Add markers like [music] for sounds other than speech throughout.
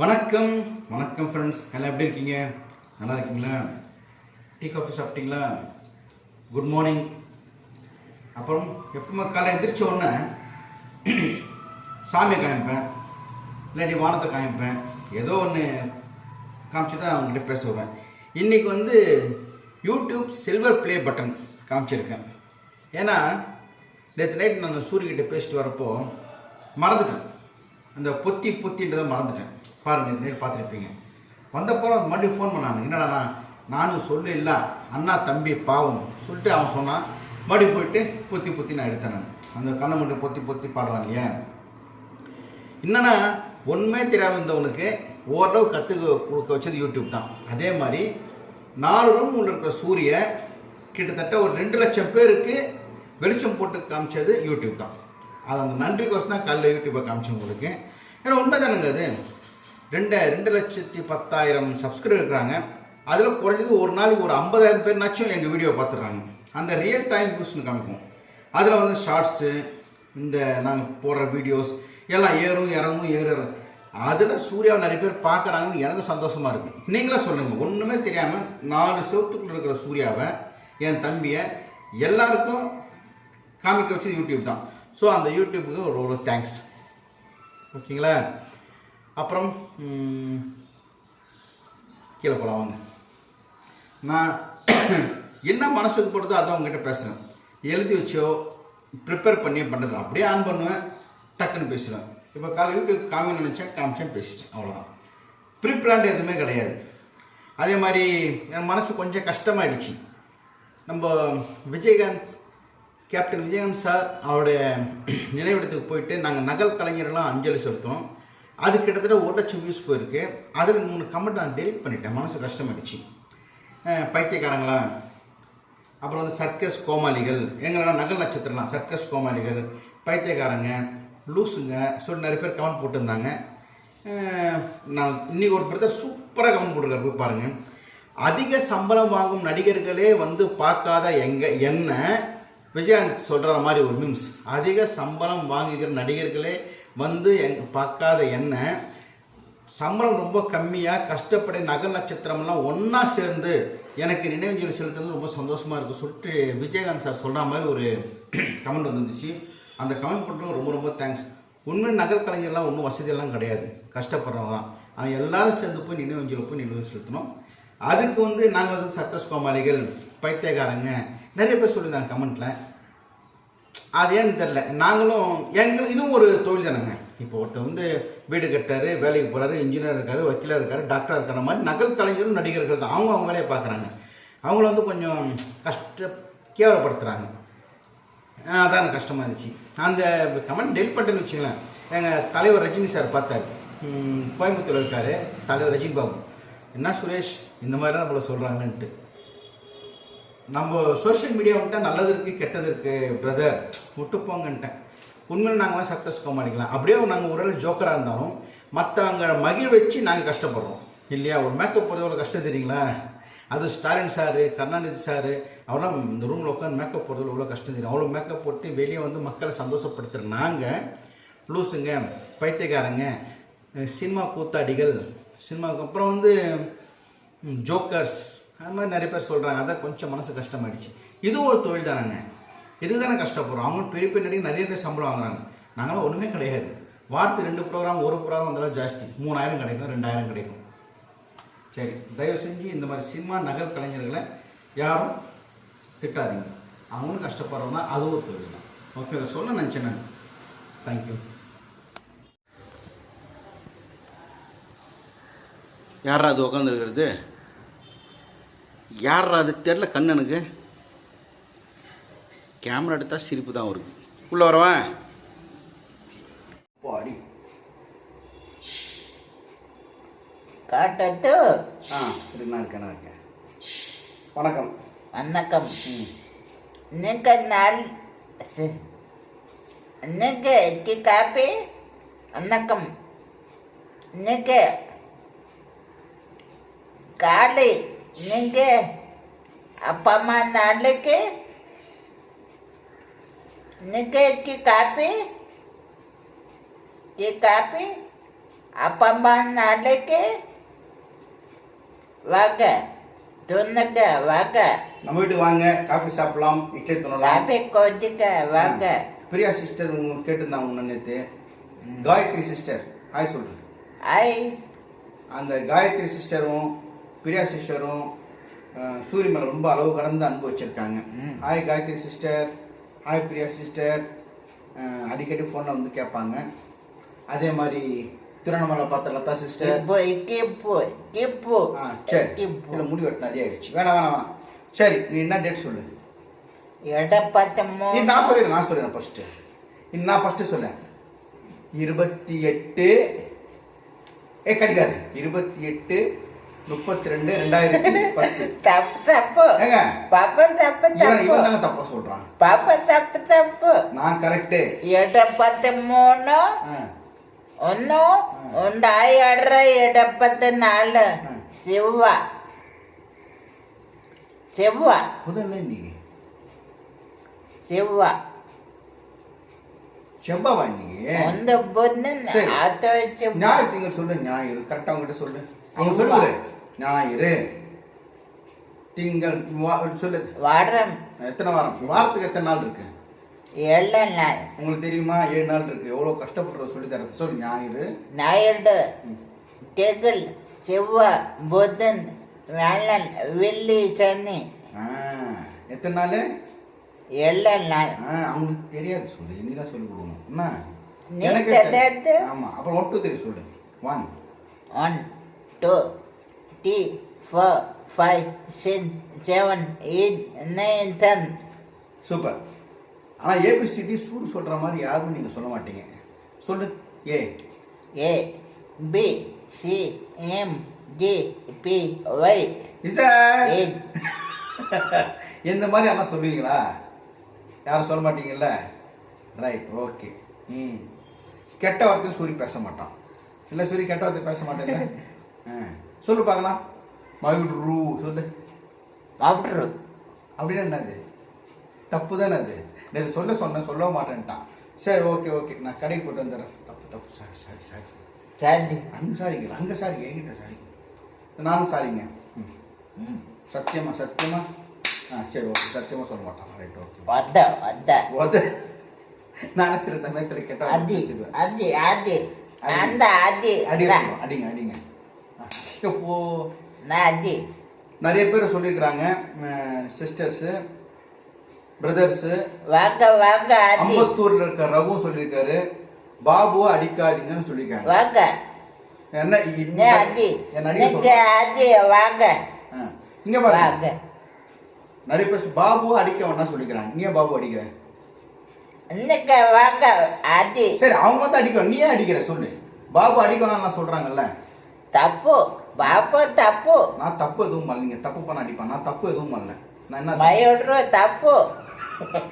வணக்கம். வணக்கம் ஃப்ரெண்ட்ஸ் எல்லாம் எப்படி இருக்கீங்க? நல்லா இருக்கீங்களா? டீ காஃபி சாப்பிட்டீங்களா? குட் மார்னிங் அப்புறம் எப்பவுமே காலை எந்திரிச்ச உடனே சாமியை காமிப்பேன். இல்லாட்டி வானத்தை காமிப்பேன். ஏதோ ஒன்று காமிச்சு தான் அவங்ககிட்ட பேச வருவேன். இன்றைக்கி வந்து யூடியூப் சில்வர் ப்ளே பட்டன் காமிச்சிருக்கேன். ஏன்னா நேற்று நைட் நான் சூரியகிட்ட பேசிட்டு வரப்போ மறந்துட்டேன். அந்த பொத்தி பொத்தின்றதை மறந்துட்டேன். பாருங்க நேற்று நேரம் பார்த்துருப்பீங்க. வந்தப்போ மறுபடியும் ஃபோன் பண்ணாங்க என்னடா நானும் சொல்ல இல்லை அண்ணா தம்பி பாவம். சொல்லிட்டு அவன் சொன்னான். மறுபடியும் போயிட்டு பொத்தி பொத்தி நான் எடுத்தேன் நான். அந்த கண்ணை மட்டும் பொத்தி பொத்தி பாடுவான் இல்லையா? என்னன்னா ஒன்றுமே தெரியாமல் இருந்தவனுக்கு ஓரளவு கற்றுக்க கொடுக்க வச்சது யூடியூப் தான். அதே மாதிரி நாலு ரூம் உள்ள இருக்கிற சூரிய கிட்டத்தட்ட ஒரு ரெண்டு லட்சம் பேருக்கு வெளிச்சம் போட்டு காமிச்சது யூடியூப் தான். அது அந்த நன்றிக்கோசம் தான் காலைல யூடியூப்பை காமிச்சேன் உங்களுக்கு. ஏன்னா உண்மை தானுங்க அது. ரெண்டு ரெண்டு லட்சத்தி பத்தாயிரம் சப்ஸ்கிரைபர் இருக்கிறாங்க அதில் குறைஞ்சது ஒரு நாளைக்கு ஒரு ஐம்பதாயிரம் பேர்னாச்சும் எங்கள் வீடியோ பார்த்துடுறாங்க. அந்த ரியல் டைம் யூஸ்னு காமிக்கும். அதில் வந்து ஷார்ட்ஸு இந்த நாங்கள் போடுற வீடியோஸ் எல்லாம் ஏறும் இறங்கும் ஏறும் அதில் சூர்யாவை நிறைய பேர் பார்க்குறாங்கன்னு எனக்கு சந்தோஷமாக இருக்கும் நீங்களே சொல்லுங்கள் ஒன்றுமே தெரியாமல் நாலு செவத்துக்குள்ள இருக்கிற சூர்யாவை என் தம்பியை எல்லாருக்கும் காமிக்க வச்சது யூடியூப் தான். ஸோ அந்த யூடியூப்புக்கு ஒரு ஒரு தேங்க்ஸ் ஓகேங்களா? அப்புறம் கீழே போகலாம் வாங்க. நான் [coughs] என்ன மனசுக்கு போடுதோ அதை உங்ககிட்ட பேசுகிறேன் எழுதி வச்சோ ப்ரிப்பேர் பண்ணி பண்ணுறது அப்படியே ஆன் பண்ணுவேன் டக்குன்னு பேசுவேன் இப்போ காலை யூடியூப் காமி நினச்சேன் காமிச்சேன் பேசிட்டேன் அவ்வளோதான் ப்ரீ பிளான் எதுவுமே கிடையாது. அதே மாதிரி என் மனசு கொஞ்சம் கஷ்டமாயிடுச்சு. நம்ம விஜயகாந்த் கேப்டன் விஜயகாந்த் சார் அவருடைய [clears throat] நினைவிடத்துக்கு போயிட்டு நாங்கள் நகல் கலைஞர்லாம் அஞ்சலி செலுத்தோம் அது கிட்டத்தட்ட ஒரு லட்சம் வியூஸ் போயிருக்கு. அதில் மூணு கமெண்ட் நான் டெலிட் பண்ணிட்டேன். மனசு கஷ்டமாயிடுச்சு. பைத்தியக்காரங்களா? அப்புறம் வந்து சர்க்கஸ் கோமாளிகள். எங்களெல்லாம் நகல் நட்சத்திரம்லாம் சர்க்கஸ் கோமாளிகள் பைத்தியக்காரங்க லூசுங்க. சொல்லி நிறைய பேர் கமெண்ட் போட்டிருந்தாங்க. நான் இன்னைக்கு ஒரு பிரதர் சூப்பராக கமெண்ட் போட்டிருக்காரு. போய் பாருங்கள் அதிக சம்பளம் வாங்கும் நடிகர்களே வந்து பார்க்காத எங்கள் என்ன விஜயகாந்த் சொல்கிற மாதிரி ஒரு மீம்ஸ் அதிக சம்பளம் வாங்குகிற நடிகர்களே வந்து எங் பார்க்காத என்ன சம்பளம் ரொம்ப கம்மியாக கஷ்டப்பட நகல் நட்சத்திரம்லாம் ஒன்றா சேர்ந்து எனக்கு நினைவஞ்சலி செலுத்துறது ரொம்ப சந்தோஷமாக இருக்குது சொல்லிட்டு விஜயகாந்த் சார் சொல்கிற மாதிரி ஒரு [clears throat] கமெண்ட் வந்துருந்துச்சு அந்த கமெண்ட் பண்ணுறது ரொம்ப ரொம்ப தேங்க்ஸ் உண்மை நகல் கலைஞர்லாம் ஒன்றும் வசதியெல்லாம் கிடையாது. கஷ்டப்படுறவங்க தான். அவன் எல்லாரும் சேர்ந்து போய் நினைவஞ்சலி போய் நினைவு செலுத்தணும். அதுக்கு வந்து நாங்கள் வந்து சர்க்கஸ் கோமாளிகள் பைத்தியக்காரங்க நிறைய பேர் சொல்லியிருந்தாங்க கமெண்ட்டில் அது ஏன்னு தெரில நாங்களும் எங்களுக்கு இதுவும் ஒரு தொழில் தானேங்க. இப்போ ஒருத்தர் வந்து வீடு கட்டாரு வேலைக்கு போகிறாரு இன்ஜினியர் இருக்காரு வக்கீலாக இருக்காரு டாக்டராக இருக்கிற மாதிரி நகல் கலைஞரும் நடிகர்கள் தான். அவங்க அவங்க வேலையை பார்க்குறாங்க. அவங்கள வந்து கொஞ்சம் கஷ்ட கேவலப்படுத்துகிறாங்க அதான் கஷ்டமாக இருந்துச்சு. அந்த கமெண்ட் டெல் பண்ணிட்டேன்னு வச்சுங்களேன் எங்கள் தலைவர் ரஜினி சார் பார்த்தாரு. கோயம்புத்தூர் இருக்கார் தலைவர் ரஜினி பாபு என்ன சுரேஷ் இந்த மாதிரிலாம் நம்மள சொல்கிறாங்கன்ட்டு நம்ம சோஷியல் மீடியா விட்டால் நல்லது இருக்குது கெட்டது இருக்குது பிரதர் விட்டு போங்கன்ட்டேன். உண்மையில் நாங்களாம் சக்ஸஸ் கோமாளிக்கலாம் அப்படியே நாங்கள் ஒரு ஜோக்கராக இருந்தாலும் மற்றவங்க மகிழ் வச்சு நாங்கள் கஷ்டப்படுறோம். இல்லையா? ஒரு மேக்கப் போடுறது எவ்வளோ கஷ்டம் தெரியுங்களா? அது ஸ்டாலின் சாரு கருணாநிதி சாரு அவரெல்லாம் இந்த ரூமில் உட்காந்து மேக்கப் போடுறதுல எவ்வளோ கஷ்டம் தெரியும். அவ்வளோ மேக்கப் போட்டு வெளியே வந்து மக்களை சந்தோஷப்படுத்துகிற நாங்கள் லூசுங்க பைத்தியக்காரங்க சினிமா கூத்தாடிகள் சினிமாவுக்கு அப்புறம் வந்து ஜோக்கர்ஸ் அது மாதிரி நிறைய பேர் சொல்கிறாங்க அதான் கொஞ்சம் மனசு கஷ்டமாயிடுச்சு. இது ஒரு தொழில் தானேங்க. இதுக்கு தானே கஷ்டப்படுறோம். அவங்களும் பெரிய பெரிய நடிகை நிறைய பேர் சம்பளம் வாங்குறாங்க. நாங்களாம் ஒன்றுமே கிடையாது. வாரத்துக்கு ரெண்டு ப்ரோக்ராம் ஒரு ப்ரோக்ராம் வந்தாலும் ஜாஸ்தி. மூணாயிரம் கிடைக்கும் ரெண்டாயிரம் கிடைக்கும். சரி தயவு செஞ்சு இந்த மாதிரி சினிமா நகல் கலைஞர்களை யாரும் திட்டாதீங்க. அவங்களும் கஷ்டப்படுறவங்க தான். ஒரு தொழில் தான். ஓகே அதை சொல்ல நினச்சேன் நான். தேங்க்யூ யாரா அது உட்காந்துருக்கிறது யாரா அது? தெரில கண்ணனுக்கு கேமரா எடுத்தால் சிரிப்பு தான் வருது. உள்ளே வரவன் பாடி காட்டத்து. ஆ இருக்கு நான் இருக்கேன் நான் இருக்கேன். வணக்கம். வணக்கம். ம். இன்னைக்கு நாள் இன்னைக்கு டீ காப்பி? வணக்கம். இன்னைக்கு காலை. இன்னைக்கு அப்பா அம்மா நாளைக்கு இன்னைக்கு காப்பி டீ காப்பி அப்பா அம்மா நாளைக்கு வாங்க. துண்ணுங்க வாங்க. நம்ம வீட்டுக்கு வாங்க. காஃபி சாப்பிடலாம் இட்லி துணலாம். காபி கொதிக்க வாங்க. பிரியா சிஸ்டர் உங்களுக்கு கேட்டிருந்தாங்க முன்ன நேற்று காயத்ரி சிஸ்டர் ஹாய் சொல்கிறேன் ஐ அந்த காயத்ரி சிஸ்டரும் பிரியா சிஸ்டரும் சூரிய மேலே ரொம்ப அளவு கடந்து அன்பு வச்சுருக்காங்க. Hi Gayathri sister hi Priya sister. அடிக்கடி ஃபோனில் வந்து கேட்பாங்க. அதே மாதிரி திருவண்ணாமலை பார்த்த லதா சிஸ்டர். ஆ சரி. இல்லை முடி வெட்ட நிறைய ஆயிடுச்சு. வேணாம் வேணாம் வேணாம். சரி நீ என்ன டேட் சொல்லு? மூணு நான் சொல்லிடுறேன் நான் சொல்லிடுறேன் ஃபஸ்ட்டு நான் ஃபஸ்ட்டு சொல்லேன் இருபத்தி எட்டு. ஏ கிடைக்காது இருபத்தி எட்டு முப்பத்தி ரெண்டு ரெண்டாயிரத்தி தப்பு தப்பு. ஏங்க? தப்பு தப்பு. தாங்க தப்பா சொல்றான். பாப்பன் தப்பு தப்பு. நான் கரெக்டு എടപ്പത്ത് மூணு ഒന്ന് ഉണ്ടായി அடுற എടപ്പത്ത് നാല് ചൊവ്വ செவ்வா. புது என்ன இன்னைக்கு? ചൊവ്വ செவ்வாவா இன்னைக்கு? ഒന്ന് പൊന്ന് ശരി. അത് ஞாயிறு திங்கள் சொல்லு ஞாயிறு கரெக்டா அவங்ககிட்ட சொல்லு. அவங்க சொல்லுவாரு ஞாயிறு. திங்கள் சொல்லு. வாரம். எத்தனை வாரம்? வாரத்துக்கு எத்தனை நாள் இருக்கு? ஏழு நாள். உங்களுக்கு தெரியுமா? ஏழு நாள் இருக்கு. எவ்வளோ கஷ்டப்படுற சொல்லி தரது சொல்லு ஞாயிறு. ஞாயிறு. திங்கள் செவ்வாய் புதன் வேளன் வெள்ளி சனி. எத்தனை நாள்? ஏழு நாள். அவங்களுக்கு தெரியாது. சொல்லு. இனிதான் சொல்லி கொடுக்கணும். என்ன? எனக்கு ஆமாம் அப்புறம் ஒட்டு தெரியும் சொல்லு. One one two three four five six seven eight nine ten. Super. ஆனால் ஏபிசிடி சூடு சொல்கிற மாதிரி யாருமே நீங்கள் சொல்ல மாட்டீங்க. சொல்லு A. A B C M D B Y. [laughs] இந்த மாதிரி யாரும் சொல்லுவீங்களா? யாரும் சொல்ல மாட்டீங்கல்ல? Right okay. ம். கெட்ட வார்த்தையும் சூரி பேச மாட்டான். இல்லை சூரி கெட்ட வார்த்தை பேச மாட்டேன்ல? [laughs] ஆ. சொல்லு பார்க்கலாம். மயூர் சொல்லு. மவுட்ரு அப்படின்னா என்னது? தப்பு தானே அது நான் சொல்ல சொன்னேன் சொல்ல மாட்டேன்ட்டான். சரி ஓகே ஓகே. நான் கடைக்கு போட்டு வந்துடுறேன். தப்பு தப்பு. சாரி சாரி சாரி சாந்தி அங்கே சாரிங்க அங்கே சாரிங்க என்கிட்ட சாரி. நானும் சாரிங்க. ம் ம். சத்தியமா சத்தியமா? ஆ சரி ஓகே. சத்தியமா சொல்ல மாட்டான். ரைட் ஓகே வந்த வந்த ஓது நான் சில சமயத்தில் கேட்டால் அதி அதி அதி. அந்த அடிங்க நான் அடிங்க அடிங்க. ஆ, இப்போ நான் அதி நிறைய பேர் சொல்லியிருக்கிறாங்க சிஸ்டர்ஸு பிரதர்ஸு வாங்க வாங்க அம்பத்தூர்ல இருக்க ரகு சொல்லியிருக்காரு பாபுவை அடிக்காதீங்கன்னு சொல்லியிருக்காங்க. வாங்க. என்ன வாங்க. இங்க பாருங்க. நிறைய பேர் பாபுவை அடிக்க வேணாம் சொல்லிக்கிறாங்க. நீ பாபு அடிக்கிற? வாங்க அதி சரி அவங்க வந்து அடிக்க நீ ஏன் அடிக்கிற? சொல்லு. பாபு அடிக்க வேணாம் சொல்றாங்கல்ல. தப்பு. பாப்பு தப்பு. நான் தப்பு எதுவும் பண்ணல. நீங்க தப்பு பண்ண அடிப்பேன் நான் தப்பு எதுவும் பண்ணல. நான் என்ன மயோட்ரு தப்பு.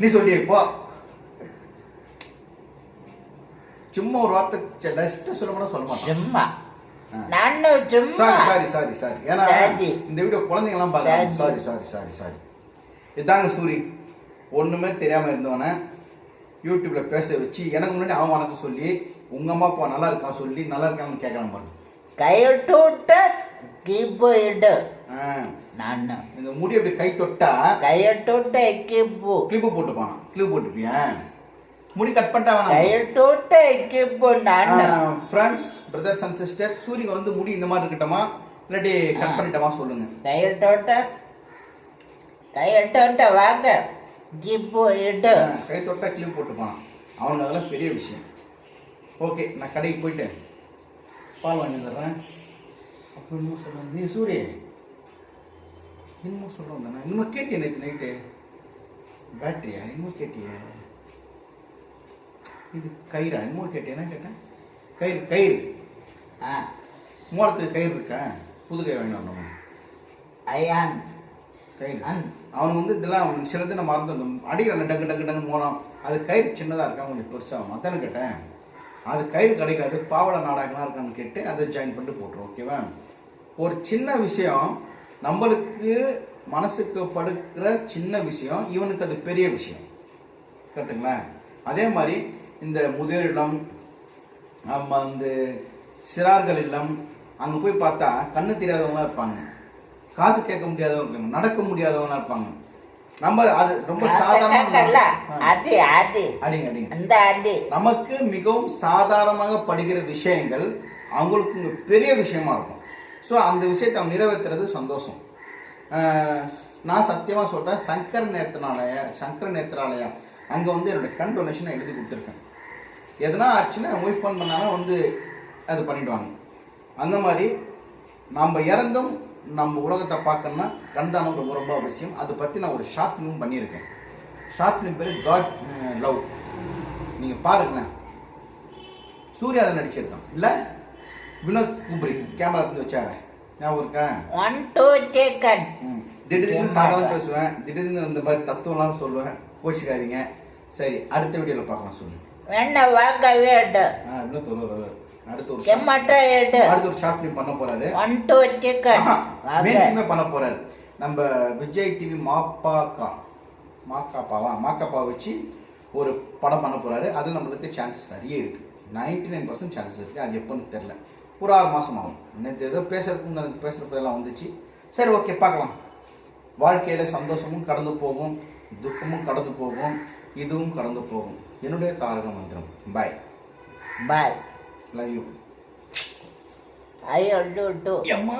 நீ சொல்லி இப்போ சும்மா ஒரு வார்த்தை ஜஸ்ட் சொல்ல கூட சொல்ல மாட்டேன். சும்மா. சாரி சாரி சாரி சாரி ஏன்னா. இந்த வீடியோ குழந்தைங்கலாம் பார்க்கலாம் சாரி. சாரி சாரி சாரி இதாங்க சூரி. ஒண்ணுமே தெரியாம இருந்தவன யூடியூப்ல பேச வச்சு எனக்கு முன்னாடி அவன் வணக்கம் சொல்லி உங்க அம்மா அப்பா நல்லா இருக்கான் சொல்லி நல்லா இருக்கான்னு கேட்கலாம் பாருங்க. கையொட்டோட்ட கீபோயிடு நான். இந்த முடி அப்படி கை தொட்டா கையொட்டோட்ட கீபோ கிளிப்பு போட்டு போனான். கிளிப்பு போட்டுப்பியா? முடி கட் பண்ணிட்டா வேணாம். கையொட்டோட்ட கீபோ நான். ஃப்ரெண்ட்ஸ் பிரதர்ஸ் அண்ட் சிஸ்டர் சூரிய வந்து முடி இந்த மாதிரி இருக்கட்டமா? இல்லாட்டி கட் பண்ணிட்டமா சொல்லுங்க. கையொட்டோட்ட கையொட்டோட்ட வாங்க. கீபோயிடு கை தொட்டா கிளிப்பு போட்டு போனான் அவனுக்கு அதெல்லாம் பெரிய விஷயம். ஓகே நான் கடைக்கு போயிட்டேன். பால் வாங்கி தர்றேன். அப்புறம் இன்னும் சொல்கிறேன் நீ சூரிய இன்னும் சொல்கிறோம் தானே? இன்னும் கேட்டியா நேற்று நைட்டு பேட்டரியா? இன்னும் கேட்டியே? இது கயிறா? இன்னும் கேட்டியா? என்ன கேட்டேன்? கயிறு கயிறு. ஆ. மூலத்துக்கு கயிறு இருக்கேன் புது கயிறு வாங்கிட்டு வரணும்? ஐயான் கயிறு. அவனுக்கு வந்து இதெல்லாம் அவனுக்கு சில தினம் மறந்து வந்தோம் அடிக்கிறான் டங்கு டக்கு டங்கு மூலம் அது கயிறு சின்னதாக இருக்கா? கொஞ்சம் பெருசாகும் அதானே கேட்டேன். அது கயிறு கிடைக்காது பாவாடை நாடகம்லாம் இருக்கான்னு கேட்டு அதை ஜாயின் பண்ணிட்டு போட்டுரும் ஓகேவா ஒரு சின்ன விஷயம் நம்மளுக்கு மனசுக்கு படுக்கிற சின்ன விஷயம் இவனுக்கு அது பெரிய விஷயம். கரெக்டுங்களா அதே மாதிரி இந்த முதியோர் நம்ம வந்து சிறார்கள் இல்லம் அங்கே போய் பார்த்தா கண்ணு தெரியாதவங்களா இருப்பாங்க. காது கேட்க முடியாதவங்க இருப்பாங்க நடக்க முடியாதவங்களா இருப்பாங்க. நம்ம அது ரொம்ப சாதாரண அது அது. அடிங்க அடிங்க. அந்த அது. நமக்கு மிகவும் சாதாரணமாக படுகிற விஷயங்கள் அவங்களுக்கு பெரிய விஷயமா இருக்கும். ஸோ அந்த விஷயத்தை அவங்க நிறைவேற்றுறது சந்தோஷம். நான் சத்தியமாக சொல்கிறேன் சங்கர் நேத்திராலயா சங்கர நேத்திராலயா அங்கே வந்து என்னோட கண் டொனேஷனை எழுதி கொடுத்துருக்கேன். எதனா ஆச்சுன்னா ஒய்ஃப் ஃபோன் பண்ணாலும் வந்து அது பண்ணிடுவாங்க. அந்த மாதிரி நம்ம இறந்தும் நம்ம உலகத்தை பார்க்கணும்னா கண்தானம் ரொம்ப ரொம்ப அவசியம். அதை பற்றி நான் ஒரு ஷார்ட் ஃபிலிம் பண்ணியிருக்கேன். ஷார்ட் ஃபிலிம் பேர் காட் லவ் நீங்கள் பாருங்களேன். சூர்யா அதை நடிச்சிருக்கான். இல்லை? வினோத் குப்ரி கேமரா எடுத்து வச்சாரு ஞாபகம் இருக்கா? One two taken. திடீர்னு சாதாரண பேசுவேன். திடீர்னு இந்த மாதிரி தத்துவம்லாம் சொல்லுவேன். கோச்சிக்காதீங்க. சரி அடுத்த வீடியோவில் பார்க்கலாம் சொல்லுங்க வெண்ண வாங்க வீடு ஆ ஒரு ஒரு அடுத்த ஒரு அடுத்த ஒரு ஷார்ட் ஃபிலிம் பண்ண போறாரு. ஒன் டூ சிக்கன் ஃபிலிமே பண்ண போறாரு. நம்ம விஜய் டிவி மாப்பாக்கா. மாக்காப்பாவா? மாக்காப்பா வச்சு ஒரு படம் பண்ண போறாரு. அது நம்மளுக்கு சான்சஸ் நிறைய இருக்கு. நைன்டி நைன் பர்சன்ட் சான்சஸ் இருக்கு. அது எப்போன்னு தெரில ஒரு ஆறு மாசம் ஆகும். நேற்று ஏதோ பேசுறதுக்கு நேத்து பேசுறப்பதெல்லாம் வந்துச்சு. சரி ஓகே பார்க்கலாம். வாழ்க்கையில சந்தோஷமும் கடந்து போகும். துக்கமும் கடந்து போகும். இதுவும் கடந்து போகும். என்னுடைய தாரக மந்திரம். பாய் பாய் லவ் யூ ஐயோ டூ டூ அம்மா